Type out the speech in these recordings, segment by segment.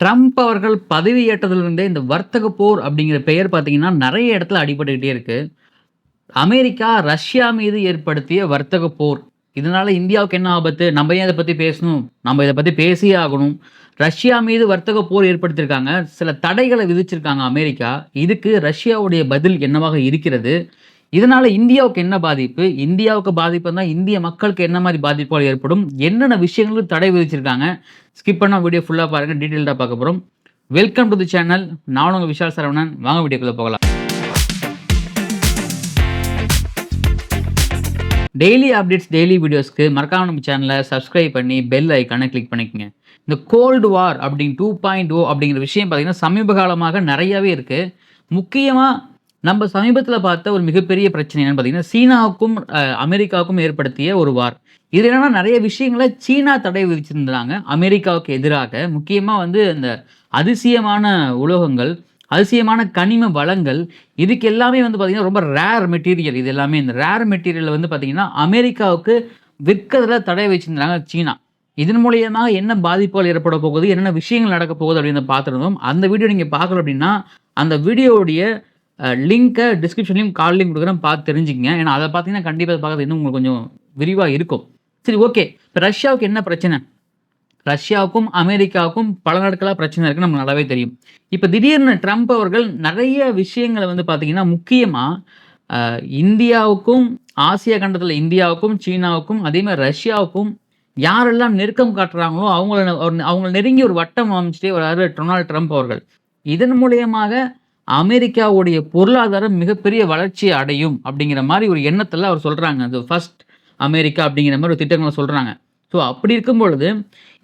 Trump அவர்கள் பதவியேற்றதிலிருந்தே இந்த வர்த்தக போர் அப்படிங்கிற பெயர் பார்த்தீங்கன்னா நிறைய இடத்துல அடிபட்டுக்கிட்டே இருக்குது அமெரிக்கா ரஷ்யா மீது ஏற்படுத்திய வர்த்தக போர். இதனால் இந்தியாவுக்கு என்ன ஆபத்து? நம்ம ஏன் இதை பற்றி பேசணும்? நம்ம இதை பற்றி பேசியே ஆகணும். ரஷ்யா மீது வர்த்தக போர் ஏற்படுத்தியிருக்காங்க. சில தடைகளை விதிச்சிருக்காங்க அமெரிக்கா. இதுக்கு ரஷ்யாவுடைய பதில் என்னவாக இருக்கிறது? இதனால இந்தியாவுக்கு என்ன பாதிப்பு? இந்தியாவுக்கு பாதிப்பு தான் இந்திய மக்களுக்கு என்ன மாதிரி பாதிப்புகள் ஏற்படும்? என்னென்ன விஷயங்களுக்கு தடை விதிச்சிருக்காங்க? ஸ்கிப் பண்ண வீடியோ ஃபுல்லாக பாருங்கள் டீட்டெயில்டாக பார்க்க போகிறோம் வெல்கம் டு தி சேனல் நான் உங்கள் விஷால் சரவணன். வாங்க வீடியோக்குள்ளே போகலாம். டெய்லி அப்டேட்ஸ் டெய்லி வீடியோஸ்க்கு மறக்காம நம்ம சேனலை சப்ஸ்கிரைப் பண்ணி பெல் ஐக்கானை கிளிக் பண்ணிக்கங்க. இந்த கோல்டு வார் அப்படிங்க டூ பாயிண்ட் ஓ அப்படிங்கிற விஷயம் பார்த்திங்கன்னா சமீப காலமாக நிறையவே இருக்குது முக்கியமாக நம்ம சமீபத்தில் பார்த்த ஒரு மிகப்பெரிய பிரச்சனை என்னன்னு பார்த்தீங்கன்னா சீனாவுக்கும் அமெரிக்காவுக்கும் ஏற்படுத்திய ஒரு வார். இது என்னென்னா நிறைய விஷயங்களை சீனா தடை விதிச்சிருந்தாங்க. அமெரிக்காவுக்கு எதிராக முக்கியமாக வந்து இந்த அதிசயமான உலோகங்கள் அதிசயமான கனிம வளங்கள் இதுக்கு எல்லாமே வந்து பார்த்திங்கன்னா ரொம்ப ரேர் மெட்டீரியல் இது எல்லாமே இந்த ரேர் மெட்டீரியல் வந்து பார்த்திங்கன்னா அமெரிக்காவுக்கு விற்கிறதுல தடை வச்சுருந்தாங்க சீனா. இதன் மூலியமாக என்ன பாதிப்புகள் ஏற்பட போகுது என்னென்ன விஷயங்கள் நடக்க போகுது அப்படின்னு பார்த்துருந்தோம். அந்த வீடியோ நீங்கள் பார்க்கல அப்படின்னா அந்த வீடியோவுடைய லிங்க்கை டிஸ்கிரிப்ஷன்லையும் கால் லிங்க் கொடுக்குறேன். பார்த்து தெரிஞ்சுக்கங்க. ஏன்னா அதை பார்த்தீங்கன்னா கண்டிப்பாக பார்க்கறது இன்னும் உங்களுக்கு கொஞ்சம் விரிவாக இருக்கும். சரி ஓகே இப்போ ரஷ்யாவுக்கு என்ன பிரச்சனை? ரஷ்யாவுக்கும் அமெரிக்காவுக்கும் பல நாட்களாக பிரச்சனை இருக்குன்னு நம்ம நல்லாவே தெரியும். இப்போ திடீர்னு ட்ரம்ப் அவர்கள் நிறைய விஷயங்களை வந்து பார்த்தீங்கன்னா முக்கியமாக இந்தியாவுக்கும் ஆசியா கண்டத்தில் இந்தியாவுக்கும் சீனாவுக்கும் அதேமாதிரி ரஷ்யாவுக்கும் யாரெல்லாம் நெருக்கம் காட்டுறாங்களோ அவங்கள அவங்களை அவங்கள நெருங்கி ஒரு வட்டம் அமைச்சிட்டே வராரு டொனால்டு ட்ரம்ப் அவர்கள். இதன் மூலியமாக அமெரிக்காவுடைய பொருளாதாரம் மிகப்பெரிய வளர்ச்சியை அடையும் அப்படிங்கிற மாதிரி ஒரு எண்ணத்தில் அவர் சொல்கிறாங்க அது ஃபர்ஸ்ட் அமெரிக்கா அப்படிங்கிற மாதிரி ஒரு திட்டங்களை சொல்கிறாங்க ஸோ அப்படி இருக்கும் பொழுது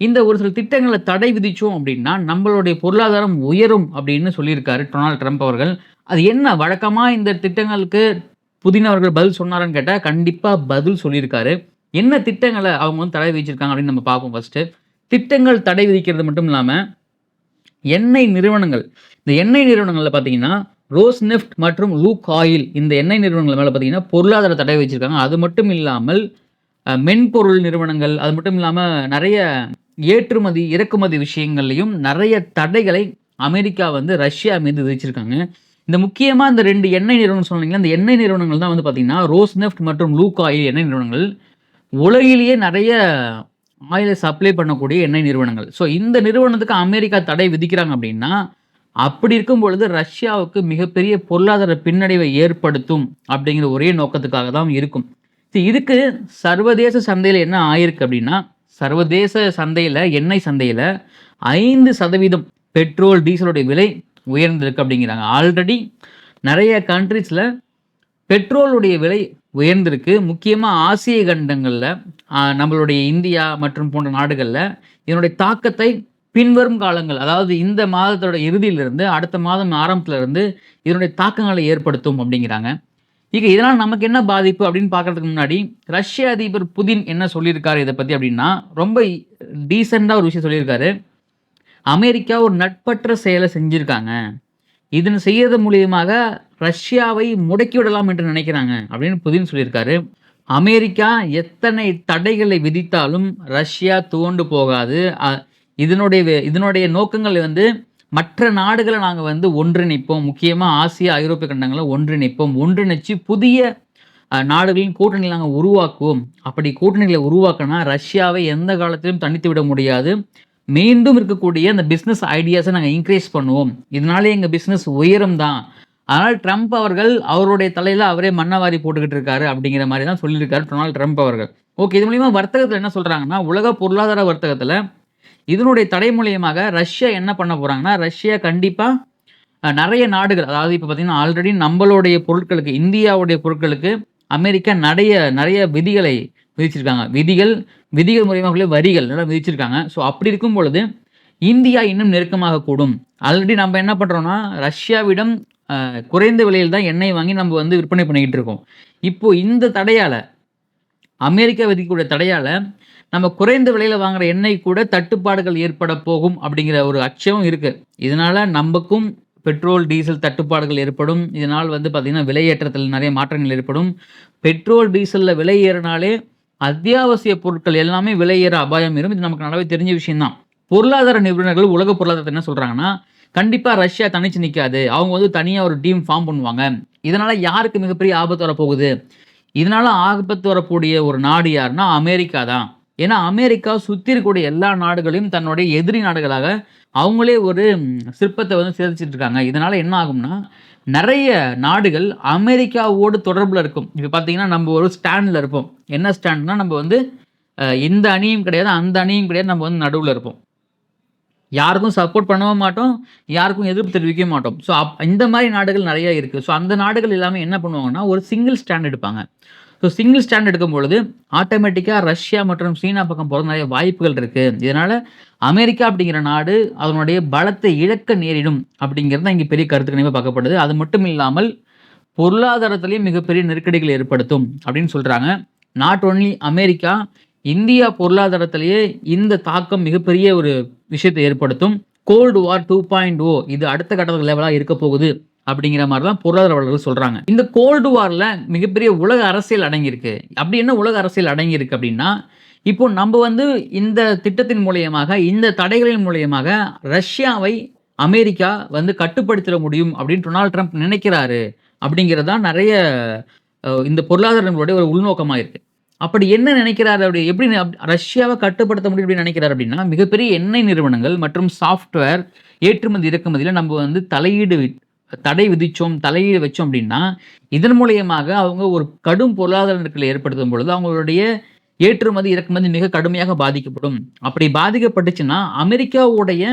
இந்த ஒரு சில திட்டங்களை தடை விதித்தோம் அப்படின்னா நம்மளுடைய பொருளாதாரம் உயரும் அப்படின்னு சொல்லியிருக்காரு டொனால்ட் ட்ரம்ப் அவர்கள். அது என்ன வழக்கமாக இந்த திட்டங்களுக்கு புதின அவர்கள் பதில் சொன்னாரான்னு கேட்டால் கண்டிப்பாக பதில் சொல்லியிருக்காரு. என்ன திட்டங்களை அவங்க வந்து தடை விதிச்சிருக்காங்க அப்படின்னு நம்ம பார்ப்போம் ஃபர்ஸ்ட்டு திட்டங்கள் தடை விதிக்கிறது மட்டும் இல்லாமல் எண்ணெய் நிறுவனங்கள். இந்த எண்ணெய் நிறுவனங்களில் பார்த்தீங்கன்னா ரோஸ் நெஃப்ட் மற்றும் லூக் ஆயில் இந்த எண்ணெய் நிறுவனங்கள் மேலே பார்த்தீங்கன்னா பொருளாதார தடை வச்சுருக்காங்க. அது மட்டும் இல்லாமல் மென்பொருள் நிறுவனங்கள் அது மட்டும் இல்லாமல் நிறைய ஏற்றுமதி இறக்குமதி விஷயங்கள்லையும் நிறைய தடைகளை அமெரிக்கா வந்து ரஷ்யா மீது விதிச்சிருக்காங்க. இந்த முக்கியமாக இந்த ரெண்டு எண்ணெய் நிறுவனம் சொன்னீங்களா இந்த எண்ணெய் நிறுவனங்கள் தான் வந்து பார்த்தீங்கன்னா ரோஸ் நெஃப்ட் மற்றும் லூக் ஆயில் எண்ணெய் நிறுவனங்கள். உலகிலேயே நிறைய ஆயிலை சப்ளை பண்ணக்கூடிய எண்ணெய் நிறுவனங்கள். ஸோ இந்த நிறுவனத்துக்கு அமெரிக்கா தடை விதிக்கிறாங்க அப்படின்னா அப்படி இருக்கும் பொழுது ரஷ்யாவுக்கு மிகப்பெரிய பொருளாதார பின்னடைவை ஏற்படுத்தும் அப்படிங்கிற ஒரே நோக்கத்துக்காக தான் இருக்கும். இதுக்கு சர்வதேச சந்தையில் என்ன ஆயிருக்கு அப்படின்னா சர்வதேச சந்தையில் எண்ணெய் சந்தையில் ஐந்து சதவீதம் பெட்ரோல் டீசலுடைய விலை உயர்ந்திருக்கு அப்படிங்கிறாங்க. ஆல்ரெடி நிறைய கண்ட்ரீஸில் பெட்ரோலுடைய விலை உயர்ந்திருக்கு. முக்கியமாக ஆசிய கண்டங்களில் நம்மளுடைய இந்தியா மற்றும் போன்ற நாடுகளில் இதனுடைய தாக்கத்தை பின்வரும் காலங்கள் அதாவது இந்த மாதத்தோட இறுதியிலிருந்து அடுத்த மாதம் ஆரம்பத்துல இருந்து இதனுடைய தாக்கங்களை ஏற்படுத்தும் அப்படிங்கிறாங்க. இக இதனால் நமக்கு என்ன பாதிப்பு அப்படின்னு பார்க்கறதுக்கு முன்னாடி ரஷ்ய அதிபர் புதின் என்ன சொல்லியிருக்காரு இதை பற்றி அப்படின்னா ரொம்ப டீசெண்டாக ஒரு விஷயம் சொல்லியிருக்காரு. அமெரிக்கா ஒரு நட்பற்ற செயலை செஞ்சுருக்காங்க. இதனை செய்யறது மூலியமாக ரஷ்யாவை முடக்கி விடலாம் என்று நினைக்கிறாங்க அப்படின்னு புதின் சொல்லியிருக்காரு. அமெரிக்கா எத்தனை தடைகளை விதித்தாலும் ரஷ்யா துவண்டு போகாது. இதனுடைய இதனுடைய நோக்கங்கள் வந்து மற்ற நாடுகளை நாங்கள் வந்து ஒன்றிணைப்போம். முக்கியமாக ஆசியா ஐரோப்பிய கண்டங்களை ஒன்றிணைப்போம். ஒன்றிணைச்சு புதிய நாடுகளின் கூட்டணிகளை நாங்கள் உருவாக்குவோம். அப்படி கூட்டணிகளை உருவாக்கினா ரஷ்யாவை எந்த காலத்திலும் தனித்து விட முடியாது. மீண்டும் இருக்கக்கூடிய அந்த பிஸ்னஸ் ஐடியாஸை நாங்கள் இன்க்ரீஸ் பண்ணுவோம். இதனாலே எங்கள் பிஸ்னஸ் உயரம் தான். அதனால் ட்ரம்ப் அவர்கள் அவருடைய தலையில் அவரே மண்ணவாரி போட்டுக்கிட்டு இருக்காரு அப்படிங்கிற மாதிரி தான் சொல்லியிருக்காரு டொனால்ட் ட்ரம்ப் அவர்கள். ஓகே இது மூலியமாக வர்த்தகத்தில் என்ன சொல்கிறாங்கன்னா உலக பொருளாதார வர்த்தகத்தில் இதனுடைய தடை மூலியமாக ரஷ்யா என்ன பண்ண போகிறாங்கன்னா ரஷ்யா கண்டிப்பாக நிறைய நாடுகள் அதாவது இப்போ பார்த்தீங்கன்னா ஆல்ரெடி நம்மளுடைய பொருட்களுக்கு இந்தியாவுடைய பொருட்களுக்கு அமெரிக்கா நிறைய நிறைய விதிகளை விதிச்சிருக்காங்க. விதிகள் விதிகள் மூலியமாக வரிகள் நல்லா விதிச்சிருக்காங்க. ஸோ அப்படி இருக்கும் பொழுது இந்தியா இன்னும் நெருக்கமாக கூடும். ஆல்ரெடி நம்ம என்ன பண்ணுறோம்னா ரஷ்யாவிடம் குறைந்த விலையில் தான் எண்ணெய் வாங்கி நம்ம வந்து விற்பனை பண்ணிக்கிட்டு இருக்கோம். இப்போது இந்த தடையால் அமெரிக்கா விதிக்கக்கூடிய தடையால் நம்ம குறைந்த விலையில் வாங்குற எண்ணெய் கூட தட்டுப்பாடுகள் ஏற்பட போகும் அப்படிங்கிற ஒரு அச்சமும் இருக்குது இதனால் நமக்கும் பெட்ரோல் டீசல் தட்டுப்பாடுகள் ஏற்படும். இதனால் வந்து பார்த்திங்கன்னா விலையேற்றத்தில் நிறைய மாற்றங்கள் ஏற்படும். பெட்ரோல் டீசலில் விலை ஏறினாலே அத்தியாவசிய பொருட்கள் எல்லாமே விலை ஏற அபாயம் இருக்கும் இது நமக்கு நல்லாவே தெரிஞ்ச விஷயம்தான். பொருளாதார நிபுணர்கள் உலக பொருளாதாரத்தை என்ன சொல்கிறாங்கன்னா கண்டிப்பாக ரஷ்யா தனிச்சு நிற்காது அவங்க வந்து தனியாக ஒரு டீம் ஃபார்ம் பண்ணுவாங்க. இதனால் யாருக்கு மிகப்பெரிய ஆபத்து வரப்போகுது? இதனால் ஆபத்து வரக்கூடிய ஒரு நாடு யாருன்னா அமெரிக்கா தான். ஏன்னா அமெரிக்கா சுற்றி இருக்கக்கூடிய எல்லா நாடுகளையும் தன்னுடைய எதிரி நாடுகளாக அவங்களே ஒரு சிற்பத்தை வந்து சிதைச்சிட்டு இருக்காங்க. இதனால் என்ன ஆகும்னா நிறைய நாடுகள் அமெரிக்காவோடு தொடர்பில் இருக்கும். இப்போ பார்த்தீங்கன்னா நம்ம ஒரு ஸ்டாண்டில் இருப்போம். என்ன ஸ்டாண்ட்னா நம்ம வந்து இந்த அணியும் கிடையாது அந்த அணியும் கிடையாது நம்ம வந்து நடுவில் இருப்போம். யாருக்கும் சப்போர்ட் பண்ணவும் மாட்டோம் யாருக்கும் எதிர்ப்பு தெரிவிக்க மாட்டோம். ஸோ அப் இந்த மாதிரி நாடுகள் நிறையா இருக்குது ஸோ அந்த நாடுகள் எல்லாமே என்ன பண்ணுவாங்கன்னா ஒரு சிங்கிள் ஸ்டாண்ட் எடுப்பாங்க. ஸோ சிங்கிள் ஸ்டாண்ட் எடுக்கும் பொழுது ஆட்டோமேட்டிக்காக ரஷ்யா மற்றும் சீனா பக்கம் போகிற நிறைய வாய்ப்புகள் இருக்குது இதனால் அமெரிக்கா அப்படிங்கிற நாடு அதனுடைய பலத்தை இழக்க நேரிடும் அப்படிங்கிறது தான் இங்கே பெரிய கருத்து கணிப்பாக பார்க்கப்படுது. அது மட்டும் இல்லாமல் பொருளாதாரத்திலையும் மிகப்பெரிய நெருக்கடிகள் ஏற்படுத்தும் அப்படின்னு சொல்கிறாங்க நாட் ஒன்லி அமெரிக்கா இந்தியா பொருளாதாரத்திலேயே இந்த தாக்கம் மிகப்பெரிய ஒரு விஷயத்தை ஏற்படுத்தும். Cold war two point O இது அடுத்த கட்டத்தில் லெவலாக இருக்க போகுது அப்படிங்கிற மாதிரி தான் பொருளாதார பொருளாதாரவாளர்கள் சொல்கிறாங்க இந்த கோல்டு வாரில் மிகப்பெரிய உலக அரசியல் அடங்கியிருக்கு. அப்படி என்ன உலக அரசியல் அடங்கியிருக்கு அப்படின்னா இப்போ நம்ம வந்து இந்த திட்டத்தின் மூலியமாக இந்த தடைகளின் மூலியமாக ரஷ்யாவை அமெரிக்கா வந்து கட்டுப்படுத்திட முடியும் அப்படின்னு டொனால்ட் ட்ரம்ப் நினைக்கிறாரு அப்படிங்கிறது தான் நிறைய இந்த பொருளாதாரங்களுடைய ஒரு உள்நோக்கமாக இருக்குது அப்படி என்ன நினைக்கிறார் அப்படி எப்படி ரஷ்யாவை கட்டுப்படுத்த முடியும் அப்படின்னு நினைக்கிறாரு அப்படின்னா மிகப்பெரிய எண்ணெய் நிறுவனங்கள் மற்றும் சாஃப்ட்வேர் ஏற்றுமதி இறக்குமதியில் நம்ம வந்து தலையீடு வி- தடை விதித்தோம் தலையீடு வச்சோம் அப்படின்னா இதன் மூலியமாக அவங்க ஒரு கடும் பொருளாதார நெருக்கலை ஏற்படுத்தும் பொழுது அவங்களுடைய ஏற்றுமதி இறக்குமதி மிக கடுமையாக பாதிக்கப்படும். அப்படி பாதிக்கப்பட்டுச்சுன்னா அமெரிக்காவுடைய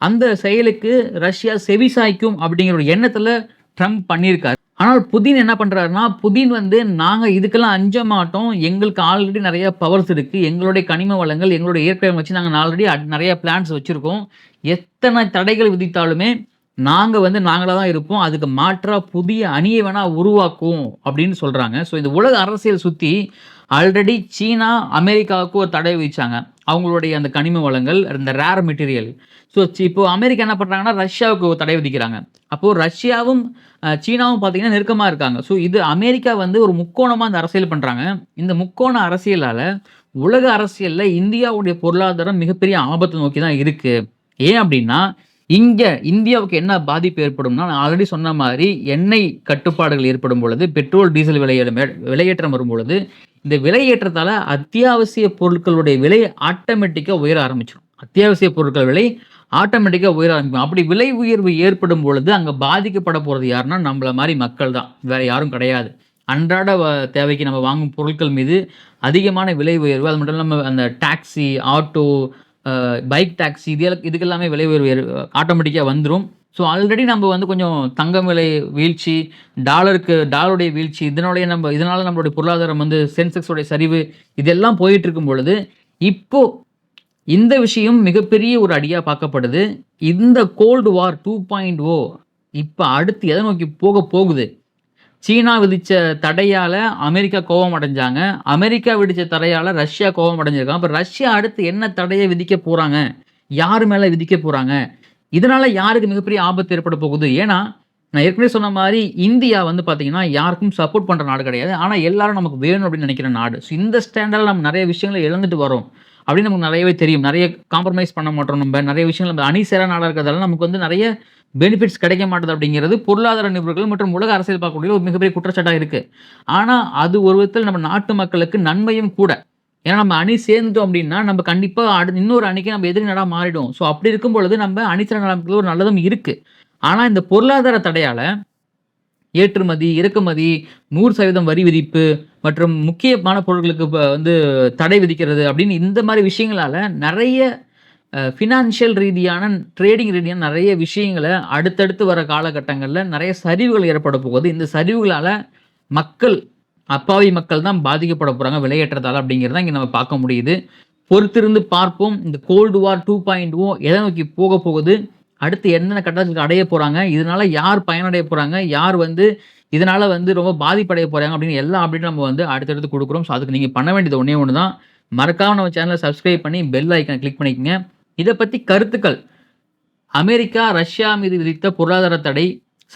அந்த செயலுக்கு ரஷ்யா செவிசாய்க்கும் அப்படிங்கிற ஒரு எண்ணத்தில் ட்ரம்ப் பண்ணியிருக்காரு. ஆனால் புதின் என்ன பண்ணுறாருன்னா புதின் வந்து நாங்கள் இதுக்கெல்லாம் அஞ்ச மாட்டோம். எங்களுக்கு ஆல்ரெடி நிறைய பவர்ஸ் இருக்குது எங்களுடைய கனிம வளங்கள் எங்களுடைய இயற்கை வச்சு நாங்கள் ஆல்ரெடி நிறைய பிளான்ஸ் வச்சுருக்கோம். எத்தனை தடைகள் விதித்தாலுமே நாங்கள் வந்து நாங்களாக தான் இருப்போம். அதுக்கு மாற்றாக புதிய அணியை வேணால் உருவாக்குவோம் அப்படின்னு சொல்கிறாங்க ஸோ இந்த உலக அரசியல் சுற்றி ஆல்ரெடி சீனா அமெரிக்காவுக்கு ஒரு தடை விதிச்சாங்க. அவங்களுடைய அந்த கனிம வளங்கள் இந்த ரேர் மெட்டீரியல் ஸோ இப்போ அமெரிக்கா என்ன பண்ணுறாங்கன்னா ரஷ்யாவுக்கு தடை விதிக்கிறாங்க. அப்போது ரஷ்யாவும் சீனாவும் பார்த்தீங்கன்னா நெருக்கமாக இருக்காங்க. ஸோ இது அமெரிக்கா வந்து ஒரு முக்கோணமாக இந்த அரசியல் பண்ணுறாங்க இந்த முக்கோண அரசியலால் உலக அரசியலில் இந்தியாவுடைய பொருளாதாரம் மிகப்பெரிய ஆபத்தை நோக்கி தான் இருக்குது ஏன் அப்படின்னா இங்கே இந்தியாவுக்கு என்ன பாதிப்பு ஏற்படும்னா நான் ஆல்ரெடி சொன்ன மாதிரி எண்ணெய் கட்டுப்பாடுகள் ஏற்படும் பொழுது பெட்ரோல் டீசல் விலையேற்றம் விலையேற்றம் வரும் பொழுது இந்த விலை ஏற்றத்தால் அத்தியாவசிய பொருட்களுடைய விலை ஆட்டோமேட்டிக்காக உயர ஆரம்பிச்சிடும் அத்தியாவசிய பொருட்கள் விலை ஆட்டோமேட்டிக்காக உயர ஆரம்பிக்கும். அப்படி விலை உயர்வு ஏற்படும் பொழுது அங்கே பாதிக்கப்பட போகிறது யாருன்னா நம்மள மாதிரி மக்கள் தான். வேறு யாரும் கிடையாது. அன்றாட தேவைக்கு நம்ம வாங்கும் பொருட்கள் மீது அதிகமான விலை உயர்வு அது மட்டும் இல்லாமல் அந்த டாக்ஸி ஆட்டோ பைக் டாக்ஸி இது இதுக்கெல்லாமே விலை உயர்வு ஆட்டோமேட்டிக்காக வந்துடும் ஸோ ஆல்ரெடி நம்ம வந்து கொஞ்சம் தங்கம் விலை வீழ்ச்சி டாலருக்கு டாலருடைய வீழ்ச்சி இதனுடைய நம்ம இதனால் நம்மளுடைய பொருளாதாரம் வந்து சென்செக்ஸோடைய சரிவு இதெல்லாம் போயிட்டு இருக்கும் பொழுது இப்போது இந்த விஷயம் மிகப்பெரிய ஒரு அடியாக பார்க்கப்படுது. இந்த cold war two point O இப்போ அடுத்து எதை நோக்கி போக போகுது? சீனா விதித்த தடையால் அமெரிக்கா கோபம் அடைஞ்சாங்க. அமெரிக்கா விதித்த தடையால் ரஷ்யா கோபம் அடைஞ்சிருக்காங்க. அப்போ ரஷ்யா அடுத்து என்ன தடையை விதிக்க போகிறாங்க யார் மேலே விதிக்க போகிறாங்க இதனால் யாருக்கு மிகப்பெரிய ஆபத்து ஏற்பட போகுது? ஏன்னா நான் ஏற்கனவே சொன்ன மாதிரி இந்தியா வந்து பார்த்தீங்கன்னா யாருக்கும் சப்போர்ட் பண்ணுற நாடு கிடையாது. ஆனால் எல்லாரும் நமக்கு வேணும் அப்படின்னு நினைக்கிற நாடு. ஸோ இந்த ஸ்டாண்டர்டில் நம்ம நிறைய விஷயங்களை இழந்துட்டு வரோம். அப்படின்னு நமக்கு நிறையவே தெரியும். நிறைய காம்ப்ரமைஸ் பண்ண மாட்டோம் நம்ம. நிறைய விஷயங்கள் நம்ம அணி சேரா நாடாக இருக்கிறதால நமக்கு வந்து நிறைய பெனிஃபிட்ஸ் கிடைக்க மாட்டுது அப்படிங்கிறது பொருளாதார நிபுணர்கள் மற்றும் உலக அரசியல் பார்க்கக்கூடிய ஒரு மிகப்பெரிய குற்றச்சாட்டாக இருக்குது ஆனால் அது ஒரு விதத்தில் நம்ம நாட்டு மக்களுக்கு நன்மையும் கூட. ஏன்னா நம்ம அணி சேர்ந்துட்டோம் அப்படின்னா நம்ம கண்டிப்பாக அடு இன்னொரு அணிக்கு நம்ம எதிரி நாடா மாறிடும் ஸோ அப்படி இருக்கும் பொழுது நம்ம அணித்திற நலன்கள் ஒரு நல்லதும் இருக்குது ஆனால் இந்த பொருளாதார தடையால் ஏற்றுமதி இறக்குமதி நூறு சதவீதம் வரி விதிப்பு மற்றும் முக்கியமான பொருட்களுக்கு வந்து தடை விதிக்கிறது அப்படின்னு இந்த மாதிரி விஷயங்களால நிறைய ஃபினான்ஷியல் ரீதியான ட்ரேடிங் ரீதியான நிறைய விஷயங்களை அடுத்தடுத்து வர காலகட்டங்களில் நிறைய சரிவுகள் ஏற்பட போகுது. இந்த சரிவுகளால் மக்கள் அப்பாவி மக்கள் தான் பாதிக்கப்பட போகிறாங்க விலையேற்றத்தால் அப்படிங்கிறத இங்கே நம்ம பார்க்க முடியுது. பொறுத்திருந்து பார்ப்போம். இந்த cold war two point O எதை நோக்கி போக போகுது? அடுத்து என்னென்ன கட்டத்துக்கு அடைய போகிறாங்க இதனால் யார் பயனடைய போகிறாங்க யார் வந்து இதனால் வந்து ரொம்ப பாதிப்படைய போகிறாங்க அப்படின்னு எல்லா அப்டேட்டும் நம்ம வந்து அடுத்தடுத்து கொடுக்குறோம். ஸோ அதுக்கு நீங்கள் பண்ண வேண்டியது ஒன்றே ஒன்று தான். மறக்காமல் நம்ம சேனலை சப்ஸ்கிரைப் பண்ணி பெல் ஐக்கனை கிளிக் பண்ணிக்கோங்க. இதை பற்றி கருத்துக்கள். அமெரிக்கா ரஷ்யா மீது விதித்த பொருளாதார தடை.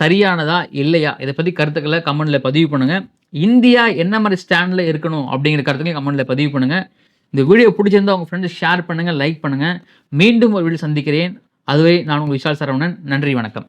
சரியானதா இல்லையா? இதை பற்றி கருத்துக்களை கமெண்டில் பதிவு பண்ணுங்கள் இந்தியா என்ன மாதிரி ஸ்டாண்டில் இருக்கணும் அப்படிங்கிற கருத்துக்களையும் கமெண்டில் பதிவு பண்ணுங்கள் இந்த வீடியோ பிடிச்சிருந்தா உங்கள் ஃப்ரெண்ட்ஸ் ஷேர் பண்ணுங்கள் லைக் பண்ணுங்கள் மீண்டும் ஒரு வீடியோ சந்திக்கிறேன். அதுவே நான் உங்கள் விஷால் சரவணன். நன்றி வணக்கம்.